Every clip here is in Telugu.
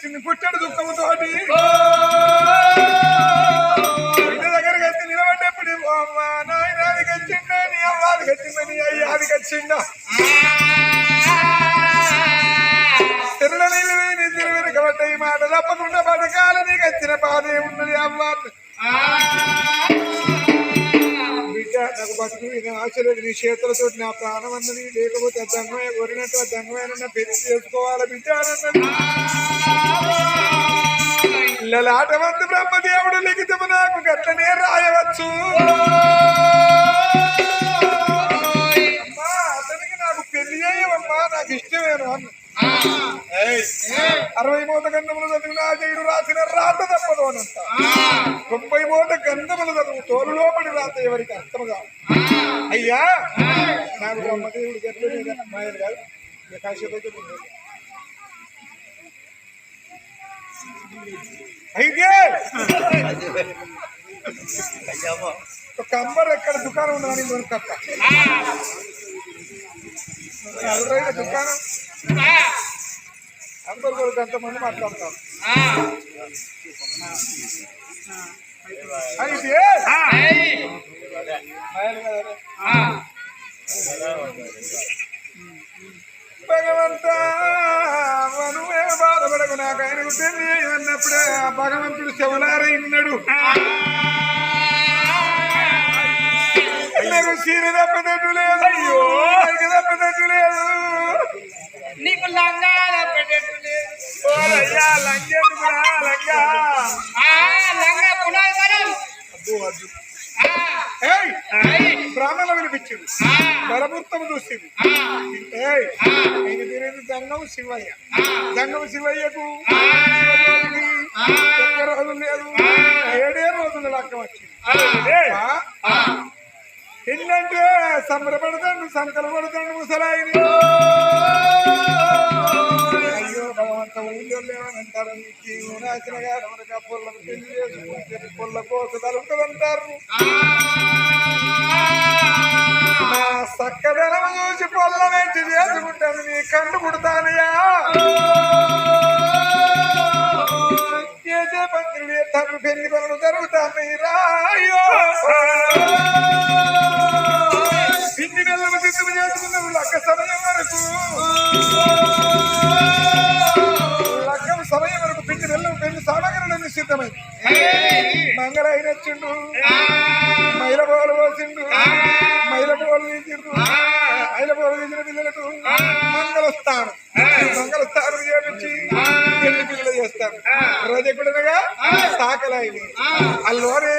వచ్చింది పుట్టడు దుఃఖముతోటి ఇంటి దగ్గరకు వచ్చి నిలబడ్డప్పుడు అమ్మ నాయన అది వచ్చిందా నీ అమ్మ అది వచ్చిందా నీ అయ్య అది వచ్చిందా తిరుల నీళ్ళు నీ తిరు వెనుకబట్ట ఈ మాట తప్పకుండా బతకాలి నీకు వచ్చిన బాధ ఏమున్నది అమ్మ నాకు బతుకు ఇది నీ చేతులతో నా ప్రాణం అన్నది లేకపోతే ఆ కొరినట్టు ఆ దంగమైన పెళ్ళి చేసుకోవాలి బిడ్డ ఇళ్ళలాట అన్నది బ్రహ్మదేవుడు లిఖితము నాకు గట్లనే రాయవచ్చు. అమ్మా అతనికి నాకు పెళ్ళి అయ్యవమ్మా నాకు ఇష్టమేను అన్న. అరవై మూట గంధములు చదివిన ఆజయుడు రాసిన రాత తప్పదు అనంత. తొంభై మూట గంధములు చదువు తోలు లోపడి రాత ఎవరికి అర్థం కాదు అయ్యా నాకు బ్రహ్మదేవుడు గట్లనే మాయలు కాదు. కాసేపు అయితే ఒక అంబర్ ఎక్కడ దుకాణం ఉందని కొనుక్కక్క దుకాణం అంబర్ కొరకు ఎంతమంది మాట్లాడతారు అయితే భగవంతా నువ్వే బాధపడకు నాకు ఆయన పెళ్ళి అన్నప్పుడే ఆ భగవంతుడు శివనారాయణుడు నాకు సీని తప్పదట్టు లేదు అయ్యో తప్పదట్టు లేదు నీకు లంగాల పెట్టేట్టు లేదు ఓరయ్యా లంగెందుకురా లంగా. ఆ లంగా పునాది మనం అబ్బో వద్దు ఆ ఏయ్ ఏయ్, బ్రాహ్మణ వినిపించింది. బలమూర్తం చూసింది. ఆయన తిరిగి జంగం శివయ్య. జంగం ఆ, శివయ్యకి ఒక్క రోజు లేదు. ఏడే రోజులు లెక్క వచ్చింది. ఎన్నంటే ఆ ఏంటంటే సంబరపడతాడు సంకలపడతాడు ముసలాయిని. అంత ఊళ్ళో లేవనంటారు అంటారు గారు మనకు ఆ పొల్లను పెళ్ళి చేసుకుంటే పొల్ల కోస తలుపుతుంటారు నా సక్కదనం చూసి పొల్ల నుంచి చేసుకుంటాను నీ కన్ను పుడతానయ్యా చేసే పంతులు తను పెళ్ళి పనులు జరుగుతాను రాయో ఇన్ని నెలలు సిద్ధం చేసుకున్నావు? లక్క సమయం వరకు. సమయం వరకు పిండి నెలలు పిండి సామగ్రులన్నీ నిశ్చితమైంది మంగళ అయినచ్చిండు మైల పోలు పోసిండు. మైల తీసిండు. మైల తీసిన పిల్లలకు మంగళస్థానం. మంగళస్థానం చేపించి పెళ్ళి పిల్లలు చేస్తారు? రజకుడనగా సాకలాయి అల్లోనే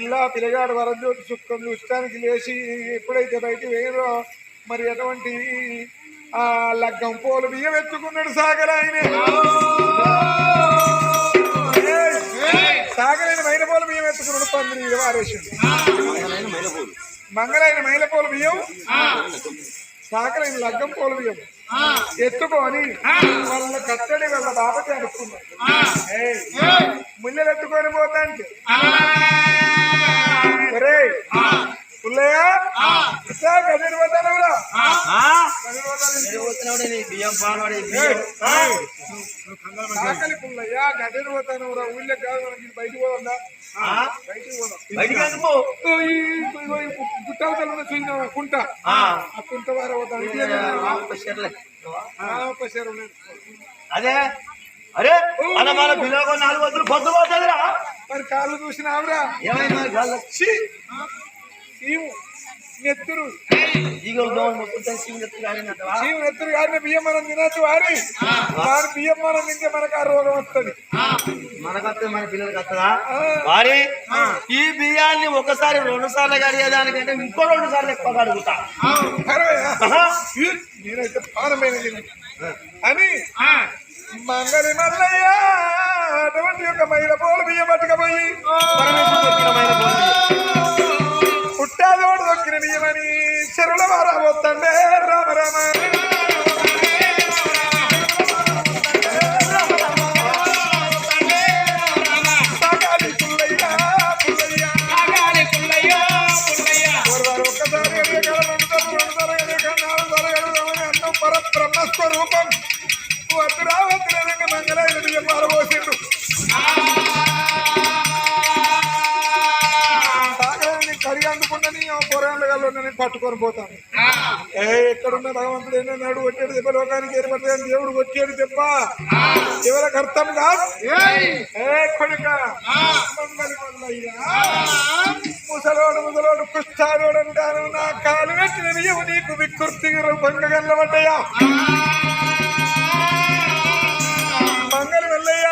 పిల్ల పిల్లగాడు వరజ్యోతి సుఖం చూడటానికి లేచి ఎప్పుడైతే బయటికి వేయరో మరి ఎటువంటి ఆ లగ్గం పోలు బియ్యం ఎత్తుకున్నాడు సాగర్ ఆయన. సాగరైన మైల పోలు బియ్యం ఎత్తుకున్నాడు పందిరి వారేసిండు మంగళైన మైల పోలు బియ్యం సాకలి లగ్గం పోలు బియ్యం. ఎత్తుకొని వాళ్ళ కట్టడి వాళ్ళ బాబకి అనుకున్నాడు ముల్లెలు ఎత్తుకొని పోతాంటే ఒరేయ్ బియ్యం పాలవాడి పుల్లయ్య పోతానవురా ఊళ్ళో కాదు మనకి బయటికి పోదా. గుట్టవతల చూసిన కుంట. ఆ, కుంట వార పోతాను అదే? అరే మన మన బిలోగా నాలుగు వందలు పొద్దు పోతుందిరా. మరి కాళ్ళు చూసినావురా? ఏమైంది చీము నెత్తురు? చీము నెత్తురు గారిన బియ్యం మనం తినచ్చు వారి వారి బియ్యం మనం తింటే మనకు ఆ రోగం వస్తుంది మనకత్తే మన పిల్లలకి వస్తుందా వారి? ఈ బియ్యాన్ని ఒకసారి రెండు సార్లు కడిగేదానికంటే ఇంకో రెండు సార్లు ఎక్కువ కడుగుతా. నేనైతే పానమైన. అని మంగళి మల్లయ్య అటువంటి యొక్క మైల పోలు బియ్యం పట్టుకపోయి దొక్కిన బియ్యమని చెరువుల వారా పోతండే రామ రామ సాగాలి పుల్లయ్య, పట్టుకొని పోతాను. ఏ ఎక్కడున్న భగవంతుడు ఎన్నో నాడు కొట్టాడు దెబ్బ లోకానికి ఏర్పడతాయని దేవుడు కొట్టాడు దెబ్బ ఎవరికి అర్థం కాదు ఏ కొడుక. ముసలోడు ముసలోడు కుష్టాలోడు అంటాను నా కాలు పెట్టిన నీకు వికృతికి పొంగగల్లబడ్డయా మంగళ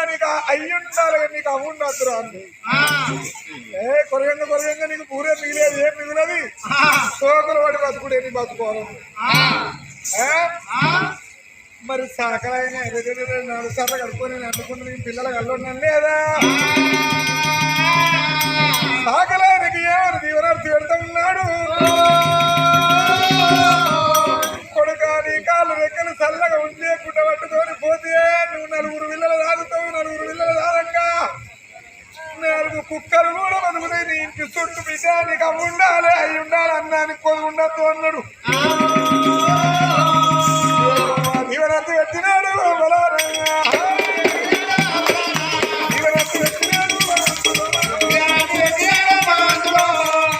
నీకు అయ్యుండాలి నీకు అవ్వుండద్దురా అంది ఏ కొరగంగా కొరగంగా నీకు పూరే మిగిలేదు ఏం మిగిలది? సోకులు పడి బతుకుడే నీ బతుకోవాలి ఏ? మరి సాకలైన నాలుగు సార్లు కడుక్కొని నేను అనుకున్న నీ పిల్లలకు అల్లున్నాను లేదా? సాకలైనకి ఏమని దీవనార్థి పెడతా ఉన్నాడు. కొడుక నీ కాళ్ళు రెక్కలు చల్లగా ఉండే పట్టుకొని పోతే నువ్వు నలుగురు పిల్లలు తాగుతావు నలుగురు పిల్లలు తాగంగా నాలుగు కుక్కలు కూడా బతుకుతాయి. నీ ఇంటి చుట్టూ బిడ్డ నీకు అవి ఉండాలి అవి ఉండాలి అన్నానికి కొద్ది ఉండద్దు అన్నాడు. దీవనత్తు పెట్టినాడు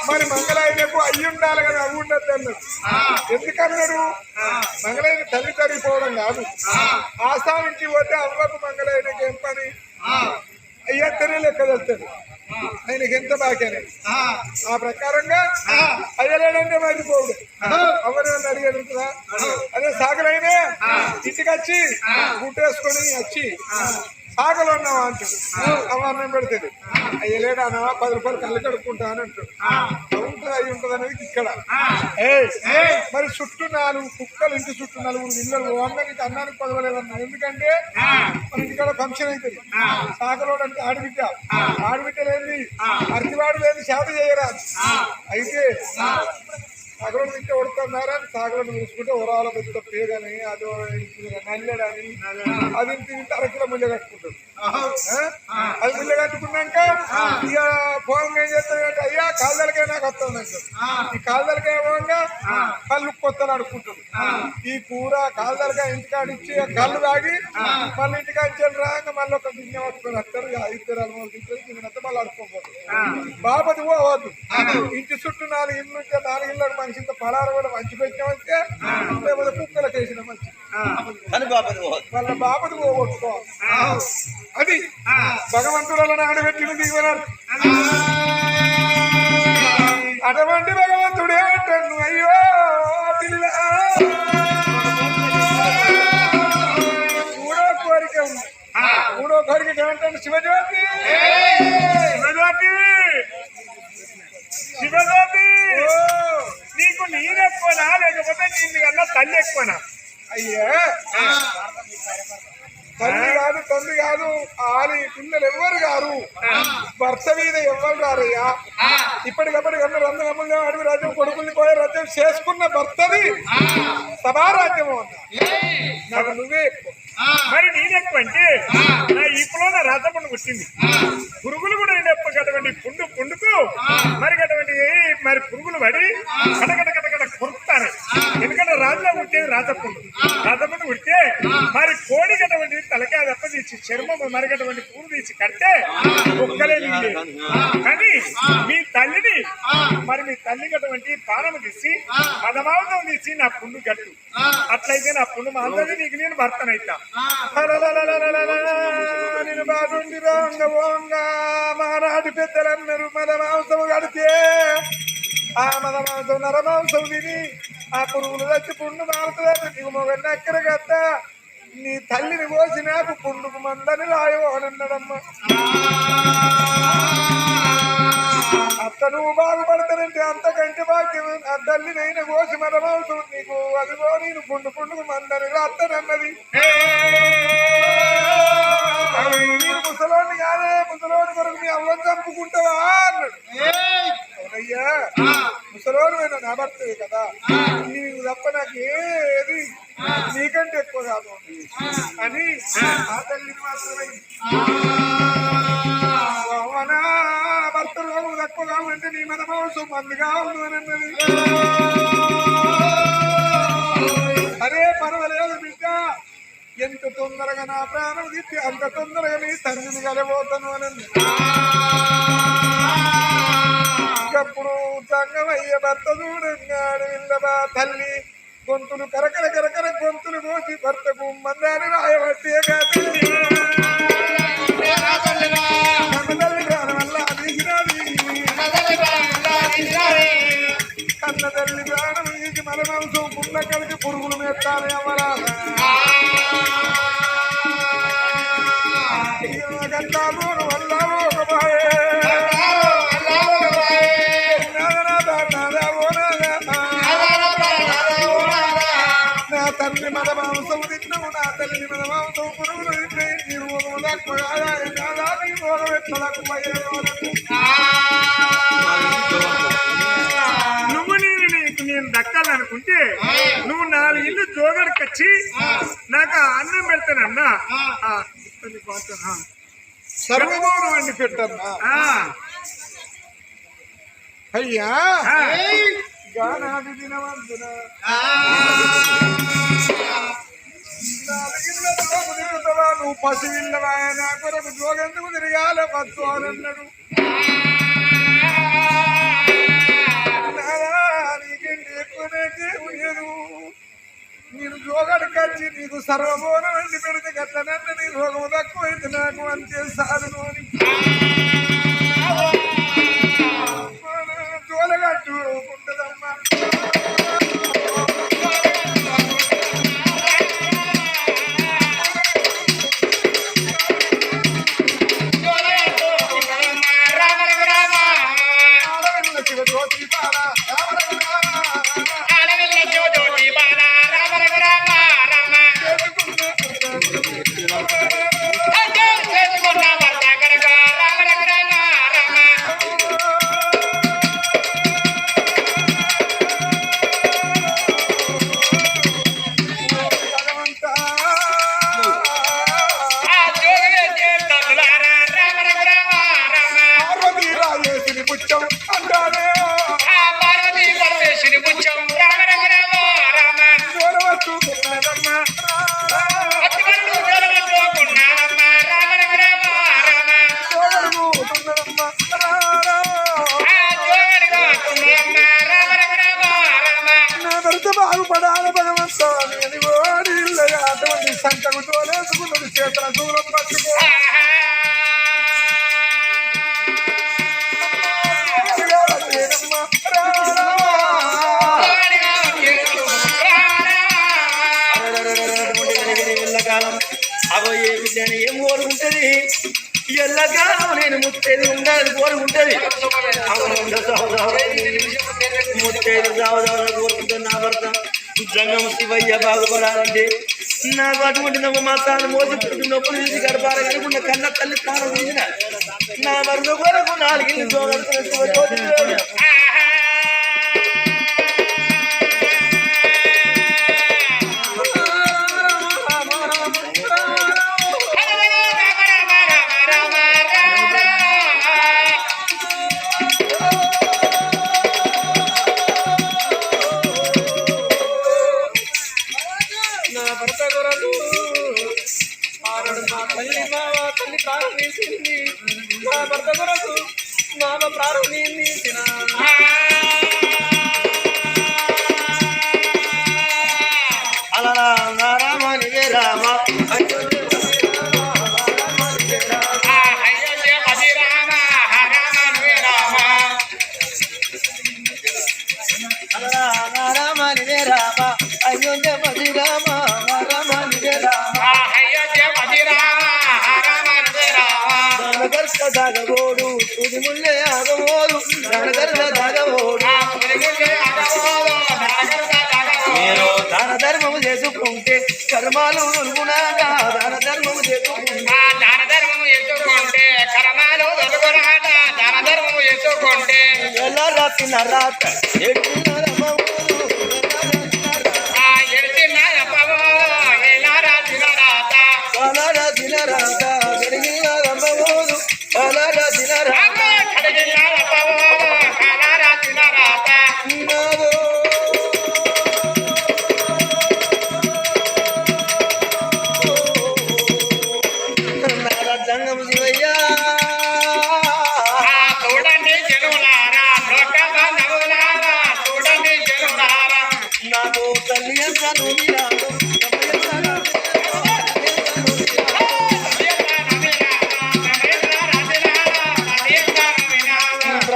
మరి మంగళాయనకు అయ్యి ఉండాలి కదా అవి ఉండద్దు అన్నాడు. ఎందుకన్నాడు? మంగళైన తల్లి తరిగిపోవడం కాదు. ఆస్థానించి పోతే అవ్వకు మంగళైనకి ఏం పని? అయ్యత్తనే లెక్క వెళ్తాడు ఆయనకి ఎంత బాకనే ఆ ప్రకారంగా అయ్యలేడంటే మర్చిపోడు అవన్నీ అడిగాడు కదా? అదే సాగలైనే ఇంటికి వచ్చి గుట్టేసుకొని వచ్చి సాగలు ఉన్నావా అంటాడు. అవన్నం పెడుతుంది అయ్యలేడు అన్నావా? పది రూపాయలు కళ్ళు కడుక్కుంటా అని అంటాడు. ఉంటుంది అయి ఉంటుంది అనేది ఇక్కడ. మరి చుట్టూ నాలుగు కుక్కలు ఇంటి చుట్టూ నలుగురు ఇళ్ళలు వంద నీకు అన్నానికి పదవలేదన్నా. ఎందుకంటే మన ఇంటికాడ ఫంక్షన్ అవుతుంది. సాగలోడు అంటే ఆడబిడ్డ. ఆడబిడ్డ లేని అరటివాడు లేని చేత చేయరా అయితే సాగలోడు తింటే ఉడుతున్నారా సాగలోడు చూసుకుంటే ఉరాల పెద్ద పేగని అదో నల్లెడని అది తింటే అరకిలో ముళ్ళ కట్టుకుంటాడు అది ముళ్ళ కట్టుకున్నాక ఇక ఫోన్ ఏం చేస్తాడంటే అయ్యా కాళ్ళలకే నాకు వస్తుంది ఈ కాళ్ళలకే పోగా కళ్ళు కొత్తలు అడుక్కుంటాడు ఈ కూర కాళ్ళలకే ఇంటికాడ ఇచ్చి కళ్ళు తాగి మళ్ళీ ఇంటికాడ ఇచ్చి రాగా మళ్ళీ ఒక గిన్నె పట్టుకొని వస్తారు. ఇద్దరు అలవాటు తింటారు తిన్నట్టు మళ్ళీ అడుక్కోపోతారు బాపతి పోవద్దు ఇంటి చుట్టూ నాలుగు ఇల్లు ఉంటే నాలుగు ఇళ్ళు మనిషి ఇంత పలారం కూడా మంచి పెట్టినామంటే లేకపోతే కుక్కలకు వేసిన మంచి అని బాపది పోదు. వాళ్ళ బాపతి పోగొట్టుకోవాలి అది భగవంతుడు ఆడబెట్టిన దిగువనాడు అటువంటి భగవంతుడే అంటాను. అయ్యో పిల్ల. మూడో కోరిక ఉంది. మూడో కోరిక ఏమంటాను శివజ్యోతి? శివజ్యోతి! శివజ్యోతి! నీకు నేను ఎక్కువనా లేకపోతే నేను కన్నా తల్లి ఎక్కువనా? అయ్యా! తల్లి కాదు తండ్రి కాదు ఆలి పిల్లలు ఎవ్వరు గారు భర్త మీద ఎవ్వరు గారయ్యా ఇప్పటికప్పటికన్నా రంగమ్మ అడుగు రాజ్యం కొడుకుల్ని పోయే రాజ్యం చేసుకున్న భర్తది. సభారాజ్యం అన్నా. నాకు నువ్వే. మరి నేనెక్కువ అంటే నా ఈపులో నా రాతపుండు పుట్టింది. పురుగులు కూడా ఎక్కువ అటువంటి పుండు పుండుకు మరి అటువంటి మరి పురుగులు పడి కటకట కటకట కొరుకుతాను ఎందుకంటే రాజులో పుట్టేది రాతపుండు రాతపుండు పుడితే మరి కోడి అటువంటి తలకాయ దెబ్బ తీసి చర్మం మరి అటువంటి పూలు తీసి కడితే ఒక్కలే కానీ మీ తల్లిని మరి మీ తల్లికి అటువంటి పానం తీసి పదమావతం తీసి నా పుండు గట్టు. అట్లయితే నా పుండు మా అందరినీ నీకు నేను భర్తనైతా నేను బాగుండి రాంగ ఓంగ మానాటి పెద్దలన్నారు మద మాంసం కడితే ఆ. మద మాంసం నర మాంసం తిని ఆ పురుగులు వచ్చి పుండు మారుతుంది నీకు మొగ నక్కర కట్ట నీ తల్లిని కోసి నాకు పుండుకు మందని రాయో అని అన్నాడమ్మా నువ్వు బాగుపడతానంటే అంతకంటే భాగ్యం ఆ తల్లినైనా కోసి మరమవుతుంది నీకు. అదిగో నేను పుండు పుండుకు మందని రాత్తనన్నది. మీరు ముసలోని కాదే ముసలోని కొరకు మీ అవ్వని చంపుకుంటావా అన్నాడు. అవునయ్యా ముసలోని నా భర్తవే కదా. నీవు తప్ప నాకు ఏది నీకంటే ఎక్కువ కాదు. అని ఆ. తల్లిని మాత్రమే మందుగా ఉంది అని అరే పర్వాలేదు బిడ్డ. ఎంత తొందరగా నా ప్రాణం తిప్పి అంత తొందరగా నీ తండ్రిని కలబోతాను అని అన్నది. ఇంకప్పుడు సంగమయ్య భర్త చూడంగాడు విల్లబా తల్లి. గొంతులు కరకర కరకర గొంతులు కోసి భర్తకు మందాన్ని రాయబట్టి తల్లి తల్లి ప్రాణం తీసి మన మాంసం కలిగి పురుగులు మెత్తాలి అమరాలా నా తల్లి మన మాంసం తిన్నాము నా తల్లిని మన మాంసం పురుగులు తిన్నాయి నీ రోగం తక్కువ వచ్చి నాకు అన్నం పెడతానన్నా. సర్వమౌనం అండి పెట్టమ్మా ఆ, అయ్యా గానాది దినవంతున నువ్వు పసివిల్లవా నా కొరకు జోగెందుకు తిరగాల అని అన్నాడు నీకంటే ఎక్కువనే నేను రోగాడు కచ్చి నీకు సర్వబోనం వెళ్ళి పెడితే గట్లనన్న నీ రోగం తక్కువైంది. నాకు అంతే సాధను అని. తోలేసుకున్నది దూరం పట్టుకో లేనమ్మా ఏం కోరుకుంటది ఎల్లకాలం నేను ముత్తేది ఉండాలి కోరుకుంటది ముత్తేది కోరుకుంటుంది నా భర్త జంగం శివయ్య బాగుపడాలంటే నాకు అటువంటి నువ్వు మా తాను మోసి నొప్పులు తీసి గడపాలి కనుకున్న కన్న తల్లి తాను తీసిన నా మరుగు కొరకు నాలుగు మీరు దాన ధర్మము చేసుకుంటే కర్మాలు అనుగుణంగా దాన ధర్మము చేసుకుంటే దాన ధర్మము ఎత్తుకుంటే కర్మాలు దొరుకురాట దాన ధర్మము ఎత్తుకుంటే ఎలా రాసిన రాత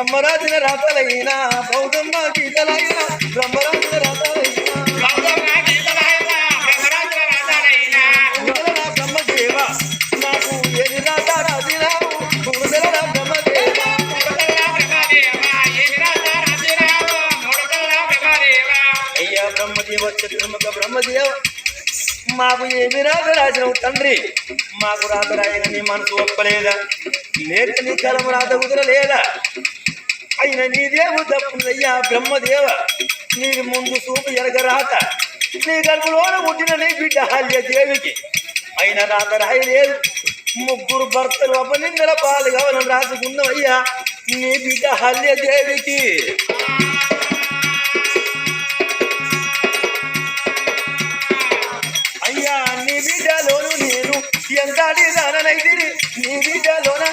బ్రహ్మరాజుల రాతలైనా బౌద్ధమ్మ గీతలైనా బ్రహ్మరాజుల రాతలైనా బ్రహ్మదేవ నాకు ఏది రాత రాజిరావు గురుదల బ్రహ్మదేవ. అయ్యా బ్రహ్మదేవ చతుర్ముఖ బ్రహ్మదేవ మాకు ఏమి రాత రాసినవు తండ్రి? మాకు రాత రాయన నీ మనసు ఒప్పలేదా? లేక నీ కలం రాత కుదరలేదా? అయిన నీ దేవు తప్పులయ్యా బ్రహ్మదేవ. నీకు ముందు చూపు ఎరగరాత. నీ గర్భలోన పుట్టిన నీ బిడ్డ హల్య దేవికి. అయిన రాత రాయలేదు. ముగ్గురు భర్తలు అపనిందల పాలు కావాలని రాసుకున్నావయ్యా నీ బిడ్డ హల్య దేవికి. అయ్యా నీ బిడ్డలోను నేను. ఎంత అడిగానైతే నీ బిడ్డలోన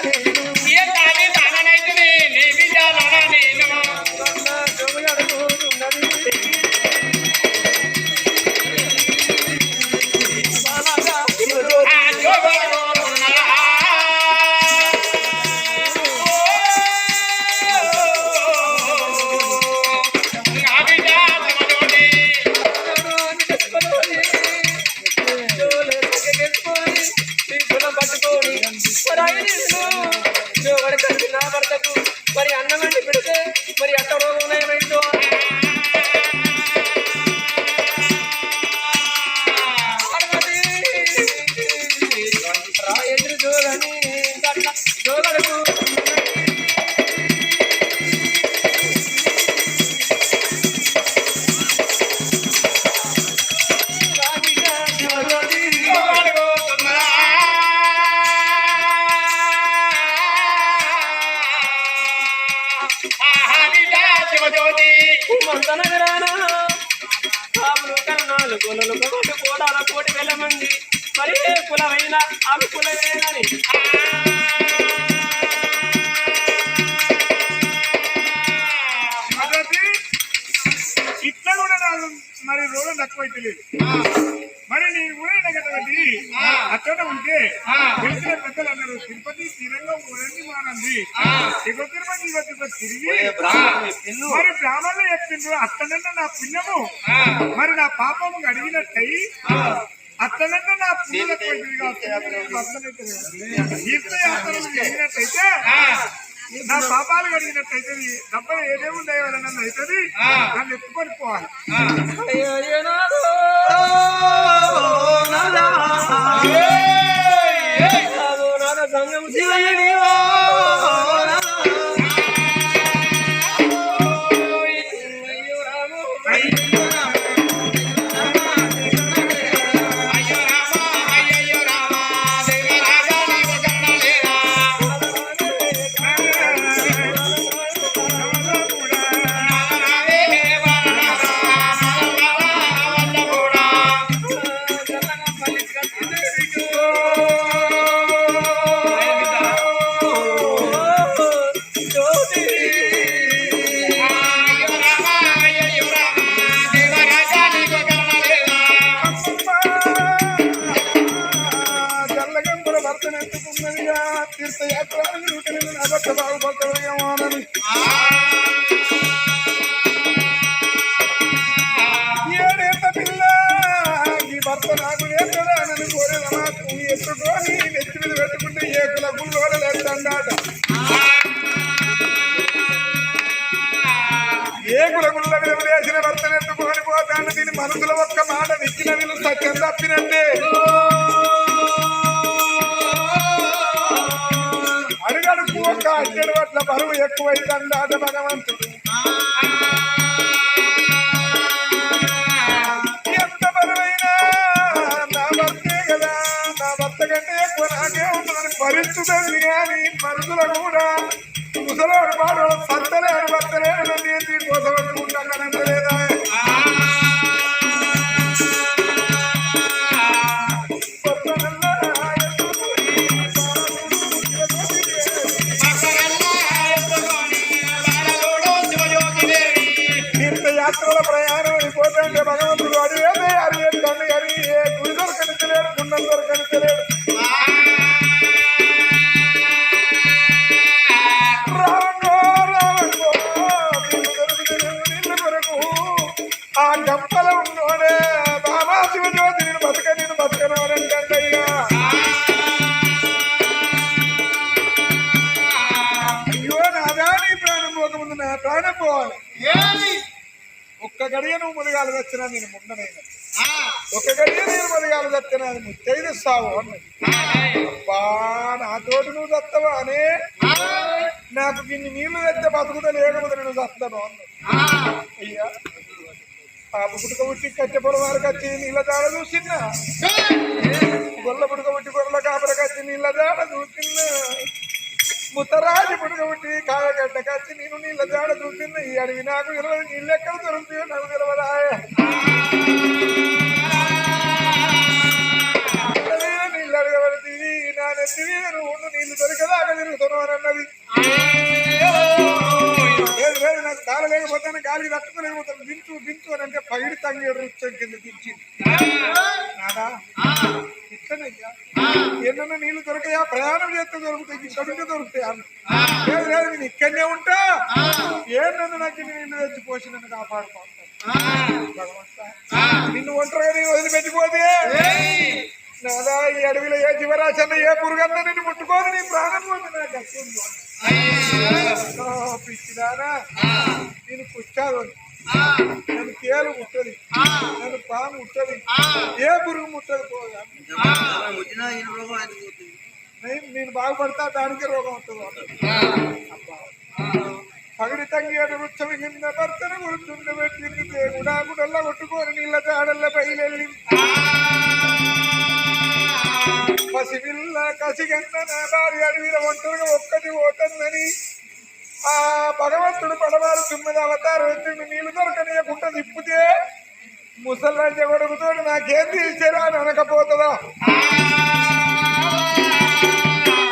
కన్నాలు గొల్లలు కాబట్టి కోడాల కోటి వేల మంది. మరి ఏ కులమైన ఆమె కులమేనని కాబట్టి ఇట్లా కూడా మరి రోగం తక్కువైతే లేదు. మరి నేను అక్కడ ఉంటే తెలిసిన పెద్దలు అన్నారు తిరుపతి స్థిరంగా ఊరండి మానంది ఇగో తిరుపతి తిరిగి మరి బ్రాహ్మణులు చెప్పిండ్రు అత్తనంటే నా పుణ్యము. మరి నా పాపము అడిగినట్టయి అత్తనంటే నా తీర్థయాత్రలు జరిగినట్టయితే నా పాపాలు కడిగినట్టయితే డబ్బులు ఏదేమి దయవలన అవుతుంది నన్ను ఎత్తుకొని పోవాలి. మనసులో ఒక్క మాట నిచ్చిన వీళ్ళు సత్యం తప్పినట్టే. అక్కడ ఒక్క అట్టెడు పట్ల బరువు ఎక్కువైందండాట భగవంతుడు. ఎంత బరువైనా నా భర్తే కదా నా భర్త కంటే ఎక్కువ నాకే ఉన్నాను. భరిస్తుంది కానీ మనుషులకు ముదిగాలు నేను ముండనైనా. ఒక్క గడియ నేను మరిగాలు తెచ్చినా అది ముత్తైదు సావు అన్నది. బా నాతోటి నువ్వు దత్తవా అనే? నాకు ఇన్ని నీళ్ళు తెచ్చే బతుకుతా లేకపోతే నేను దస్తాను అన్నది. అయ్యా ఆ పుట్టుక పుట్టి కట్టె పొలం వరకు వచ్చి నీళ్ళ దాడ చూసిన్నా గొల్ల పుట్టుక పుట్టి గొర్రెల కాపరకు వచ్చి నీళ్ళ దాడ చూసిన్నా ముత్తరాజు పుట్టుక పుట్టి కాయగడ్డ కచ్చి నేను నీళ్ళ జాడ చూపింది ఈ అడవి నాకు ఇరవై నీళ్ళు ఎక్కడ దొరుకుతాయో నాకు తెలవదా నీళ్ళు అడగబడుతుంది నా నెత్తి నువ్వు నీళ్ళు దొరికదాకా తిరుగుతున్నావు అన్నది. లేదు లేదు నాకు కాలు లేకపోతే గాలికి తట్టుకోలేకపోతాను దించు దించు అని అంటే పైడి తంగేడు రుచ్చం కింద దించింది నాడా ఇట్లనయ్యా ఎన్నన్నా నీళ్ళు దొరకయా? ప్రయాణం చేస్తే దొరుకుతాయి ఇక్కడుంటే దొరుకుతాయి అన్న. లేదు లేదు నేను ఇక్కడనే ఉంటా. ఏంటన్నా నాకు ఇన్ని నీళ్ళు తెచ్చి పోసి నన్ను కాపాడుకుంటాను నిన్ను ఒంటరిగా నేను వదిలిపెట్టిపోతే నాదా ఈ అడవిలో ఏ జీవరాశన్న ఏ పురుగన్నా నిన్ను ముట్టుకోదు నీ ప్రాణం పోతే నాకు నేను పిచ్చిదానా నేను పుచ్చాదు నన్ను తేలు ముట్టది నన్ను పాము ముట్టది ఏ పురుగు ముట్టది పోదా నేను నేను బాగుపడతా దానికి రోగం వస్తుంది పగడి తంగేడు వృక్షం కింద భర్తను గుర్తుండబెట్టింది దేవుడా గుడల్లా కొట్టుకొని నీళ్ళ దాడల్ల బయలెళ్ళింది పసిపిల్ల కసిగన్న నా భార్య అడవిలో ఒంటరిగా ఒక్కటి పోతుందని. ఆ భగవంతుడు పడవారు తుమ్మిది అవతారం ఎత్తిండు నీళ్ళు దొరకనీయకుండా తిప్పితే ముసల్లాంటి కొడుకుతో నాకేం తీసారా అని అనకపోతుందా?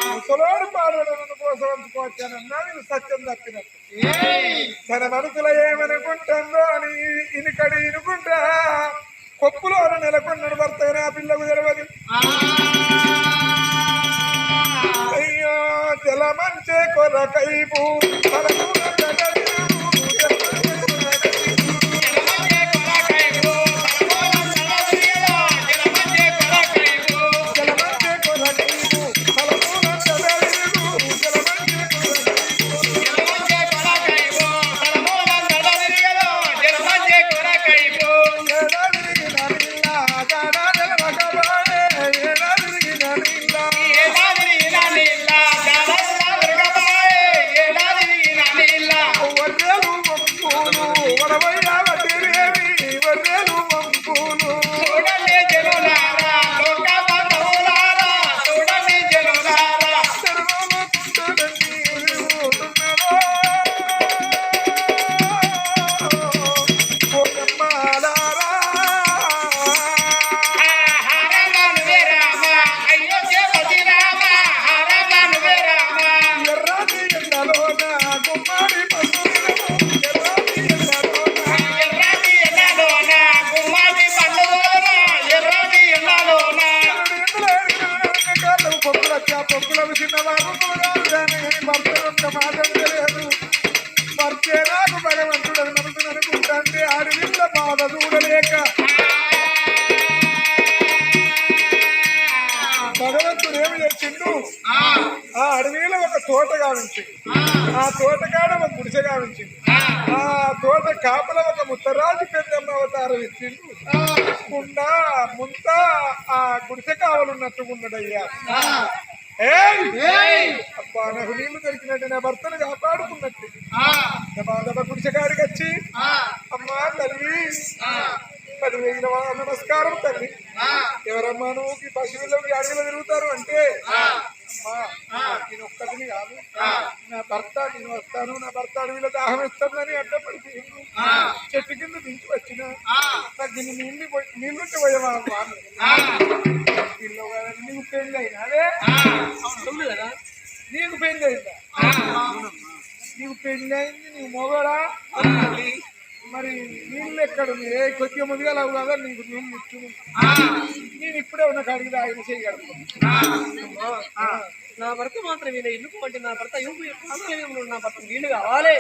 ముసలోడు పాడోడు కోసం అందుకోవచ్చానన్నా నేను సత్యం తప్పినట్టు. తన మనసులో ఏమనుకుంటుందో అని ఇనుకడి ఇనుకుంటా. కొప్పులో నెలకొని నిలబడతాయని ఆ పిల్లకు తెలియదు. అయ్యో జలమంచే కొరకైపు గావించింది. ఆ తోటకాడ ఒక గుడిసె గావించింది. ఆ తోట కాపల ఒక ముత్తరాజు పెద్దమ్మ అవతారం ఇచ్చిండు. కుండ ముంత ఆ గుడిసె ఏయ్! అబ్బా నాకు నీళ్ళు దొరికినట్టు నా భర్తను కాపాడుకున్నట్టు. నా బాధ గుడిసె కాడికి వచ్చి అమ్మా తల్లి పదివేల నమస్కారం తల్లి. ఎవరమ్మా నువ్వు? ఈ పశువులకు అడవిలో తిరుగుతారు అంటే అమ్మా నేను ఒక్కటిని కాదు. నా భర్త నేను వస్తాను నా భర్త అడవిలో దాహం ఇస్తానని అడ్డపడిపోయింది చెట్టు కింద దించి వచ్చిన. నాకు దీన్ని పోయి- నీళ్ళుంటే పోయేవా ఇల్లు కదా, నీకు పెళ్ళి అయినా అదే? నీకు పెళ్ళి అయిందా? నీకు పెళ్ళి అయింది నీకు మొగడా? మరి నీళ్ళు ఎక్కడ ఏ కొద్దిగా ముందుగా లేవు కదా నీకు నీళ్ళు ఇచ్చు నేను ఇప్పుడే ఉన్న కాడికి ఆయన చేయగలను నా భర్త మాత్రం ఈయన ఇల్లు అంటే నా భర్త నా భర్త నీళ్ళు కావాలి?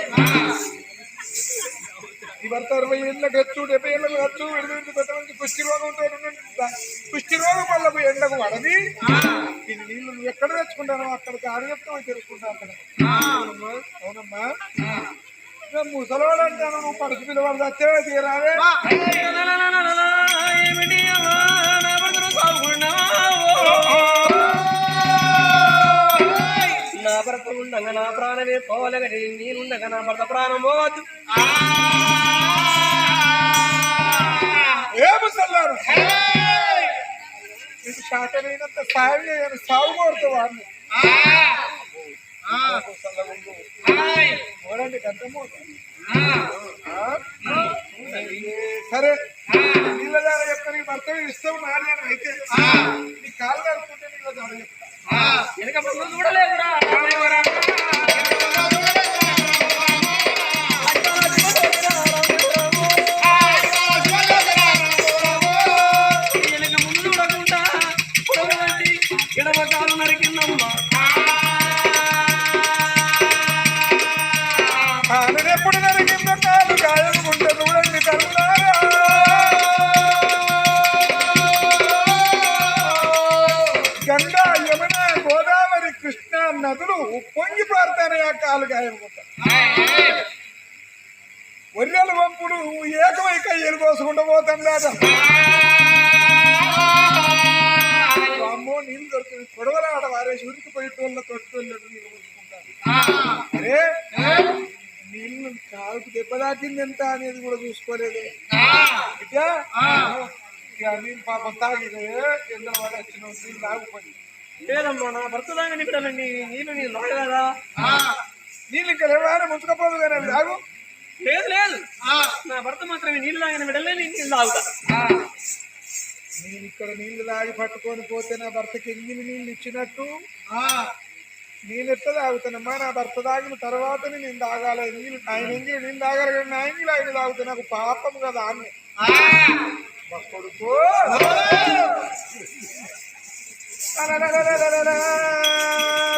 ఈ భర్త అరవై ఏళ్ళకి ఖర్చు డెబ్బై ఏళ్ళకి ఖర్చు విడుదల కొంతమంది కుష్టి రోగంతో ఉన్న- కుష్టి రోగం వల్ల పోయి ఎండకు పడది. ఇది నువ్వు ఎక్కడ తెచ్చుకుంటానో అక్కడికి ఆరోగ్యం తెలుసుకుంటా అక్కడ. అవునమ్మా. ఇక ముసలోడు అంటాను నువ్వు పడుచు పిల్లవాడు చచ్చేవే తీరావే నా భర్త ఉండగా నా ప్రాణమే పోలగడి నీరుండగా నా భర్త ప్రాణం పోవద్దు. ఏ ముసల్లారు శాతమైనంత సాయం సాగు కోరుతూ వాడిని. సరే నీళ్ళ ద్వారా చెప్తా నీ భర్త ఇష్టం నాడని అయితే నీ కాలు కలుపుకుంటే నీళ్ళ ద్వారా చెప్తా. వెనక చూడలేదురా. వెనక కాలు నరికిందమ్మా. ఆమెనెప్పుడు నరికిందో కాలు గాయముకుంటే చూడండి కల్లారా గంగా యమున గోదావరి కృష్ణ నదులు పొంగి పారుతానే ఆ కాలు గాయముకుంటా ఒర్రెల వంపులు ఏకమై కయ్యలు కోసుకుంటూ పోతుందాట అమ్మో నీళ్ళు దొరుకుతుంది. గొడవల ఆడ వారేసి ఉరికి పోయేటోళ్ళ తొట్టుకోళ్ళ నీళ్ళు పోసుకుంటారు. అరే నీళ్ళు కాలుకు దెబ్బ తాకింది ఎంత అనేది కూడా చూసుకోలేదు. ఇక పాపం వాడు వచ్చిన నీళ్ళు తాగిపోయి లేదమ్మా నా భర్త నీళ్ళు నేను నీళ్ళు ఇంకా లేవానే ముంచుకపోదు కానీ అవి తాగు. లేదు లేదు. నా భర్త మాత్రమే నీళ్ళు తాగిన బిడ్డలే నేను నీళ్ళు తాగుతా. నేను ఇక్కడ నీళ్ళు తాగి పట్టుకొని పోతే నా భర్తకి ఎంగిలి నీళ్ళు ఇచ్చినట్టు? నేను ఎట్లా తాగుతానమ్మా నా భర్త తాగిన తర్వాతనే నేను తాగాలి. ఎంగిలి ఆయన ఎంగిలి నేను తాగాలి కానీ నా ఎంగిలి ఆయన తాగితే నాకు పాపం కదా అన్ని. మా కొడుకు.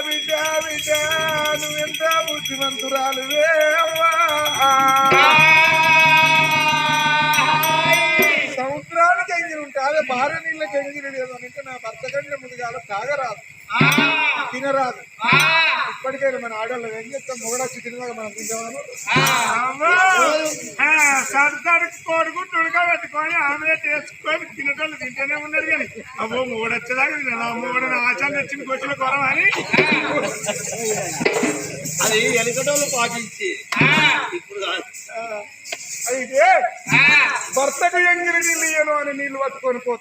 బిడ్డ బిడ్డ నువ్వెంత బుద్ధిమంతురాలు సముద్రానికి ఎంగిలి ఉంటే అదే భార్య నీళ్ళకి ఎంగిలి లేదు అని అంటే నా భర్త కంటే ముందుగా తాగరాదు. తినరాదు. ఇప్పటికైనా మన ఆడవాళ్ళు ఏం చెప్తాం మొగడొచ్చి తినదాకా మనం తింటామను సరసరికి కోడుకుంటూ ఉడకబెట్టుకొని ఆమ్లెట్ వేసుకొని తినేటోళ్ళు తింటూనే ఉన్నారు కానీ అబ్బో మూడొచ్చేదాకా తినాలి మూడు ఆచారం తెచ్చిన కొచ్చుల కొరం అని? అది వెనకటోళ్ళు పాటించి. ఇప్పుడు. అయితే భర్తకు ఎంగిలి నీళ్ళు అని నీళ్ళు పట్టుకొని పోతాను